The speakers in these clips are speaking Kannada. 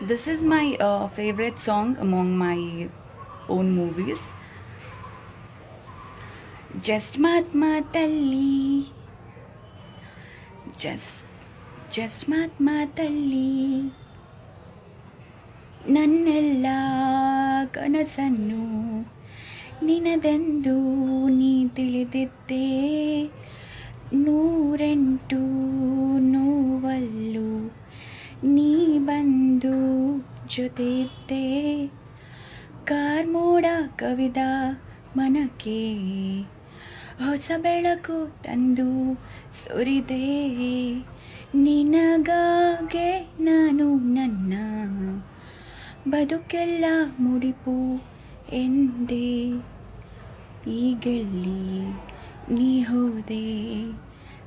This is my uh, favorite song among my own movies. Just Matma Talli. Just, just Matma Talli. ನನ್ನೆಲ್ಲ ಕನಸನ್ನು ನಿನದೆಂದು ನೀ ತಿಳಿದಿದ್ದೆ ನೂರೆಂಟು ನೋವಲ್ಲು ನೀ ಬಂದು ಜೊತೆ ಇದ್ದೆ ಕಾರ್ಮೋಡ ಕವಿದ ಮನಕ್ಕೆ ಹೊಸ ಬೆಳಕು ತಂದು ಸುರಿದೆ. ನಿನಗಾಗೆ ನಾನು ನನ್ನ ಬದುಕೆಲ್ಲ ಮುಡಿಪು ಎಂದೇ. ಈಗೆಲ್ಲಿ ನೀ ಹೋದೆ,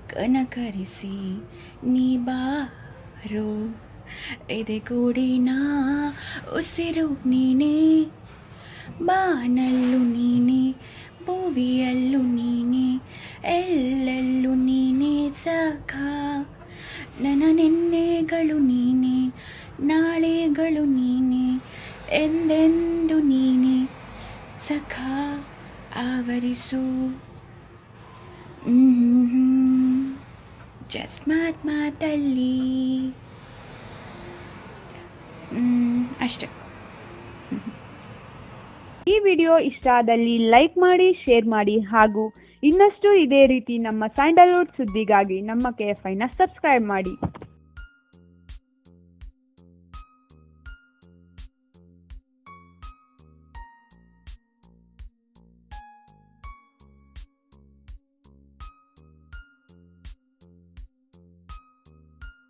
ಕನಕರಿಸಿ ನೀ ಬಾರೋ. ಎದೆಗೂಡಿನ ಉಸಿರು ನೀನೆ, ಬಾನಲ್ಲು ನೀನೆ, ಭೂವಿಯಲ್ಲೂ ನೀನೆ, ಎಲ್ಲೆಲ್ಲೂ ನೀನೆ ಸಖ ನನ್ನ ನಿನ್ನೆಗಳು ನೀನೇ, ನಾಳೆಗಳು ನೀನೆ, ಎಂದೆಂದು ನೀನೆ ಸಖ ಆವರಿಸು. ಜಸ್ಮಾತ್ ಮಾತಲ್ಲಿ ಅಷ್ಟೆ. ಈ ವಿಡಿಯೋ ಇಷ್ಟ ಆದಲ್ಲಿ ಲೈಕ್ ಮಾಡಿ, ಶೇರ್ ಮಾಡಿ ಹಾಗೂ ಇನ್ನಷ್ಟು ಇದೇ ರೀತಿ ನಮ್ಮ ಸ್ಯಾಂಡಲ್ವುಡ್ ಸುದ್ದಿಗಾಗಿ ನಮ್ಮ ಕೆ ಎಫ್ ಸಬ್ಸ್ಕ್ರೈಬ್ ಮಾಡಿ.